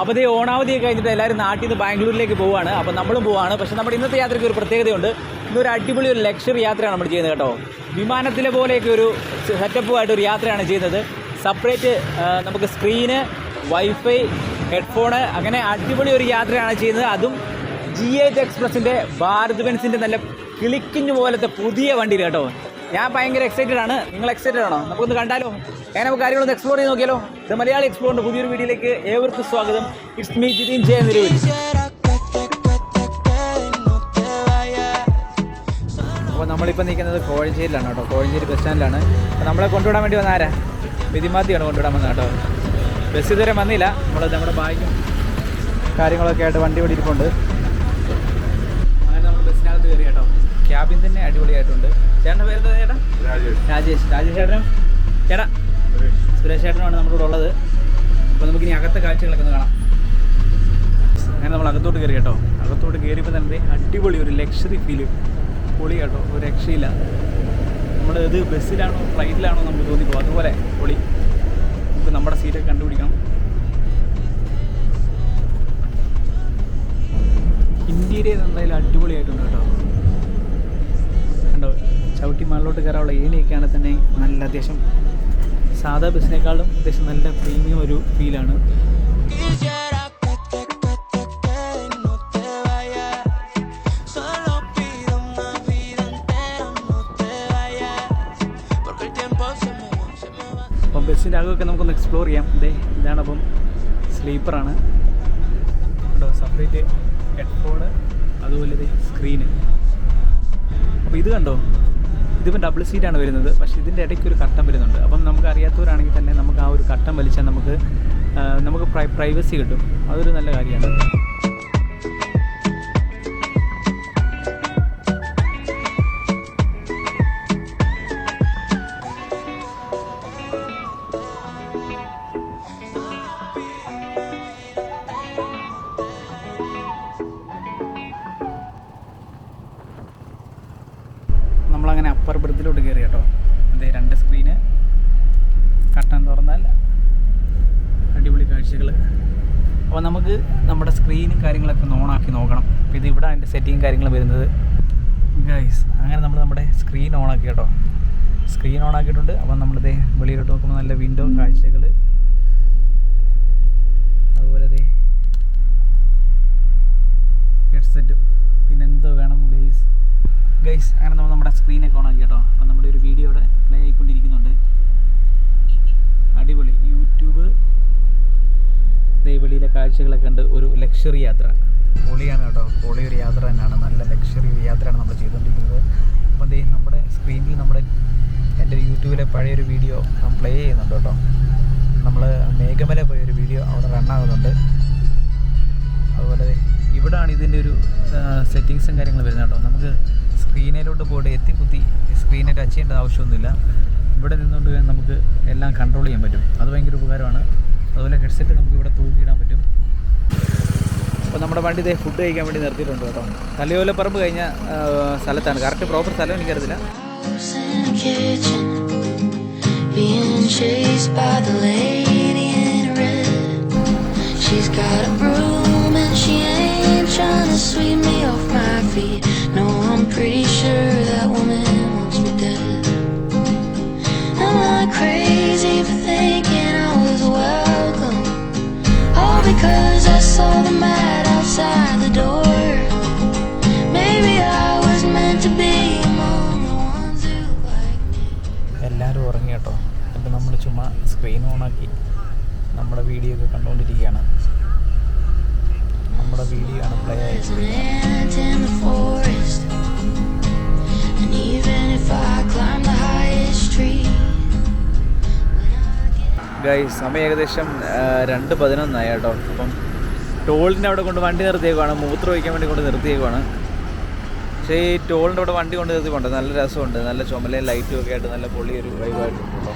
അപ്പോൾ ഇത് ഓണാവധി കഴിഞ്ഞിട്ട് എല്ലാവരും നാട്ടിൽ നിന്ന് ബാംഗ്ലൂരിലേക്ക് പോവുകയാണ് അപ്പോൾ നമ്മളും പോവുകയാണ് പക്ഷേ നമ്മുടെ ഇന്നത്തെ യാത്രയ്ക്ക് ഒരു പ്രത്യേകതയുണ്ട്. ഇന്നൊരു അടിപൊളി ഒരു ലക്ഷറി യാത്രയാണ് നമ്മൾ ചെയ്യുന്നത് കേട്ടോ. വിമാനത്തിലെ പോലെയൊക്കെ ഒരു സെറ്റപ്പുമായിട്ട് ഒരു യാത്രയാണ് ചെയ്യുന്നത്. സെപ്പറേറ്റ് നമുക്ക് സ്ക്രീന് വൈഫൈ ഹെഡ്ഫോണ് അങ്ങനെ അടിപൊളി ഒരു യാത്രയാണ് ചെയ്യുന്നത്. അതും ജി എച്ച് എക്സ്പ്രസിന്റെ ഭാരത് ബെൻസിന്റെ നല്ല കിളിക്കിഞ്ഞ് പോലത്തെ പുതിയ വണ്ടിയിൽ കേട്ടോ. ഞാൻ ഭയങ്കര എക്സൈറ്റഡ് ആണ്. നിങ്ങൾ എക്സൈറ്റഡ് ആണോ? നമുക്കൊന്ന് കണ്ടാലോ? അങ്ങനെ നമുക്ക് കാര്യങ്ങളൊന്ന് എക്സ്പ്ലോർ ചെയ്ത് നോക്കിയാലോ? ഇത് മലയാളി എക്സ്പ്ലോറിന്റെ പുതിയൊരു വീഡിയോയിലേക്ക് ഏവർക്കും സ്വാഗതം. ഇറ്റ്സ് മീ ജിതിൻ ജയ നിരൂപൻ അപ്പോൾ നമ്മളിപ്പോൾ നിൽക്കുന്നത് കോഴഞ്ചേരിയിലാണ് കേട്ടോ. കോഴഞ്ചേരി ബസ് സ്റ്റാൻഡിലാണ് അപ്പോൾ നമ്മളെ കൊണ്ടുവിടാൻ വേണ്ടി വന്ന ആരാ? വിധിമാത്തിയാണ് കൊണ്ടുവിടാൻ വന്നത് കേട്ടോ. ബസ് ഇതുവരെ വന്നില്ല. നമ്മൾ നമ്മുടെ ബാഗും കാര്യങ്ങളൊക്കെ ആയിട്ട് വണ്ടി ഓടിയിരിപ്പുണ്ട് അങ്ങനെ നമ്മൾ ബസ്സിനകത്ത് കയറി കേട്ടോ. ക്യാബിൻ തന്നെ അടിപൊളിയായിട്ടുണ്ട്. ചേട്ടന്റെ പേര് എന്താ ചേട്ടാ രാജേഷ്. രാജേഷ് ചേട്ടനും? ചേട്ടാ സുരേഷ് ചേട്ടനുമാണ് നമ്മുടെ കൂടെ ഉള്ളത്. അപ്പോൾ നമുക്ക് ഇനി അകത്തെ കാഴ്ചകളൊക്കെ ഒന്ന് കാണാം. അങ്ങനെ നമ്മൾ അകത്തോട്ട് കയറി കേട്ടോ. അകത്തോട്ട് കയറിയപ്പോൾ തന്നെ അടിപൊളി ഒരു ലക്ഷറി ഫീൽ പൊളി കേട്ടോ. ഒരു രക്ഷയില്ല. നമ്മൾ ഇത് ബസ്സിലാണോ ഫ്ലൈറ്റിലാണോ നമുക്ക് തോന്നിപ്പോ അതുപോലെ പൊളി. നമുക്ക് നമ്മുടെ സീറ്റൊക്കെ കണ്ടുപിടിക്കണം. ഇന്ത്യയിലെ എന്തായാലും അടിപൊളിയായിട്ടുണ്ട് കേട്ടോ. കണ്ടോ? ചവിട്ടി മകളിലോട്ട് കയറാനുള്ള ഏണിയൊക്കെയാണ് തന്നെ നല്ല അത്യാവശ്യം. സാധാ ബസ്സിനേക്കാളും അത്യാവശ്യം നല്ല പ്രീമിയം ഒരു ഫീലാണ്. അപ്പം ബസ്സിന്റെ അകമൊക്കെ നമുക്കൊന്ന് എക്സ്പ്ലോർ ചെയ്യാം. ഇതേ ഇതാണ് അപ്പം സ്ലീപ്പറാണ് കേട്ടോ സെപ്പറേറ്റ് ഹെഡ്ഫോണ് അതുപോലെ സ്ക്രീന് അപ്പോൾ ഇത് കണ്ടോ? ഇതിപ്പോൾ ഡബിൾ സീറ്റാണ് വരുന്നത്. പക്ഷേ ഇതിന്റെ ഇടയ്ക്ക് ഒരു കട്ടം വരുന്നുണ്ട്. അപ്പം നമുക്ക് അറിയാത്തവരാണെങ്കിൽ തന്നെ നമുക്ക് ആ ഒരു കട്ടം വലിച്ചാൽ നമുക്ക് നമുക്ക് പ്രൈവസി കിട്ടും. അതൊരു നല്ല കാര്യമാണ്. അപ്പർ ബ്രിഡ്ജിലോട്ട് കയറി കേട്ടോ. അതേ രണ്ട് സ്ക്രീന് കട്ടൻ തുറന്നാൽ അടിപൊളി കാഴ്ചകൾ അപ്പോൾ നമുക്ക് നമ്മുടെ സ്ക്രീനും കാര്യങ്ങളൊക്കെ ഒന്ന് ഓണാക്കി നോക്കണം. ഇത് ഇവിടെ അതിന്റെ സെറ്റിങ് കാര്യങ്ങളും വരുന്നത്. ഗൈസ് അങ്ങനെ നമ്മൾ നമ്മുടെ സ്ക്രീൻ ഓണാക്കി കേട്ടോ. സ്ക്രീൻ ഓണാക്കിയിട്ടുണ്ട് അപ്പോൾ നമ്മളിതേ വെളിയിലോട്ട് നോക്കുമ്പോൾ നല്ല വിൻഡോ കാഴ്ചകൾ അതുപോലെ ഇതേ ഹെഡ്സെറ്റും പിന്നെ എന്തോ വേണം ഗൈസ് ഗൈസ് അങ്ങനെ നമ്മുടെ സ്ക്രീനൊക്കെ ഓണാക്കി കേട്ടോ. അപ്പം നമ്മുടെ ഒരു വീഡിയോ ഇവിടെ പ്ലേ ആയിക്കൊണ്ടിരിക്കുന്നുണ്ട്. അടിപൊളി. യൂട്യൂബ് ദൈവളിയിലെ കാഴ്ചകളൊക്കെ കണ്ട് ഒരു ലക്ഷറി യാത്ര. പൊളിയാണ് കേട്ടോ. പൊളി ഒരു യാത്ര തന്നെയാണ്. നല്ല ലക്ഷറി ഒരു യാത്രയാണ് നമ്മൾ ചെയ്തുകൊണ്ടിരിക്കുന്നത്. അപ്പം ദേ നമ്മുടെ സ്ക്രീനിൽ നമ്മുടെ എന്റെ യൂട്യൂബിലെ പഴയൊരു വീഡിയോ നമ്മൾ പ്ലേ ചെയ്യുന്നുണ്ട് കേട്ടോ. നമ്മൾ മേഘമല പോയൊരു വീഡിയോ അവിടെ റണ്ണാകുന്നുണ്ട് അതുപോലെ ഇവിടാണ് ഇതിന്റെ ഒരു സെറ്റിങ്സും കാര്യങ്ങളും വരുന്നത് കേട്ടോ. നമുക്ക് സ്ക്രീനിലോട്ട് പോയിട്ട് എത്തി കുത്തി സ്ക്രീനെ ടച്ച് ചെയ്യേണ്ട ആവശ്യമൊന്നുമില്ല. ഇവിടെ നിന്നുകൊണ്ട് നമുക്ക് എല്ലാം കൺട്രോൾ ചെയ്യാൻ പറ്റും. അത് ഭയങ്കര ഉപകാരമാണ്. അതുപോലെ ഹെഡ്സെറ്റ് നമുക്ക് ഇവിടെ തൂക്കിയിടാൻ പറ്റും. അപ്പോൾ നമ്മുടെ വണ്ടി ഇതേ ഫുഡ് കഴിക്കാൻ വേണ്ടി നിർത്തിയിട്ടുണ്ട് കേട്ടോ. തലയോലപ്പറമ്പ് കഴിഞ്ഞ സ്ഥലത്താണ്. കറക്റ്റ് പ്രോപ്പർ സ്ഥലം എനിക്കറിയില്ല She's got a kitchen, എല്ലാവരും ഉറങ്ങി കേട്ടോ. എന്നിട്ട് നമ്മൾ ചുമ്മാ സ്ക്രീൻ ഓണാക്കി നമ്മുടെ വീഡിയോ ഒക്കെ കണ്ടുകൊണ്ടിരിക്കുകയാണ് നമ്മുടെ വീഡിയോ ആണ് പ്ലേ ഗൈ സമയം ഏകദേശം രണ്ട് പതിനൊന്നായി കേട്ടോ. അപ്പം ടോളിന്റെ അവിടെ കൊണ്ട് വണ്ടി നിർത്തിയേക്കുവാണ് മൂത്രം ഒഴിക്കാൻ വേണ്ടി കൊണ്ട് നിർത്തിയേക്കുവാണ്. പക്ഷേ ഈ ടോളിന്റെ അവിടെ വണ്ടി കൊണ്ട് നിർത്തിക്കൊണ്ട് നല്ല രസമുണ്ട്. നല്ല ചുമലയും ലൈറ്റും ഒക്കെ ആയിട്ട് നല്ല പൊള്ളിയൊരു വൈബായിട്ടുണ്ട് കേട്ടോ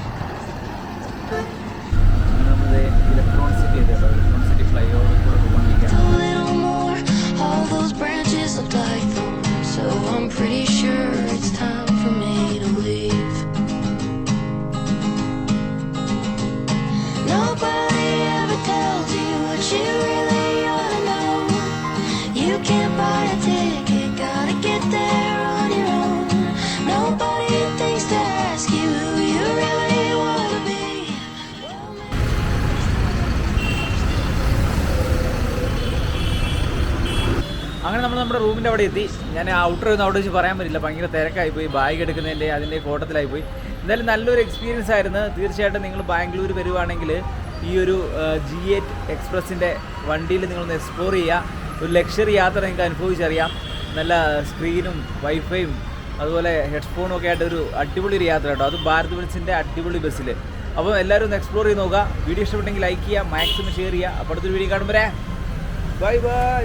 അങ്ങനെ നമ്മൾ നമ്മുടെ റൂമിന്റെ അവിടെ എത്തി. ഞാൻ ഔട്ടർ ഒന്നും അവിടെ വെച്ച് പറയാൻ പറ്റില്ല. ഭയങ്കര തിരക്കായി പോയി. ബാഗ് എടുക്കുന്നതിന്റെ അതിന്റെ കോട്ടത്തിലായി പോയി. എന്തായാലും നല്ലൊരു എക്സ്പീരിയൻസ് ആയിരുന്നു. തീർച്ചയായിട്ടും നിങ്ങൾ ബാംഗ്ലൂർ വരുവാണെങ്കിൽ ഈ ഒരു ജി എയ്റ്റ് എക്സ്പ്രസിന്റെ വണ്ടിയിൽ നിങ്ങളൊന്ന് എക്സ്പ്ലോർ ചെയ്യുക. ഒരു ലക്ഷറി യാത്ര നിങ്ങൾക്ക് അനുഭവിച്ചറിയാം. നല്ല സ്ക്രീനും വൈഫൈയും അതുപോലെ ഹെഡ്ഫോണും ഒക്കെ ആയിട്ട് ഒരു അടിപൊളി ഒരു യാത്ര കേട്ടോ. അത് ഭാരത് ബസ്സിന്റെ അടിപൊളി ബസ്സിൽ അപ്പോൾ എല്ലാവരും ഒന്ന് എക്സ്പ്ലോർ ചെയ്ത് നോക്കുക. വീഡിയോ ഇഷ്ടപ്പെട്ടെങ്കിൽ ലൈക്ക് ചെയ്യുക മാക്സിമം ഷെയർ ചെയ്യുക. അപ്പോൾ അടുത്തൊരു വീഡിയോ കാണുമ്പോൾ ബൈ ബൈ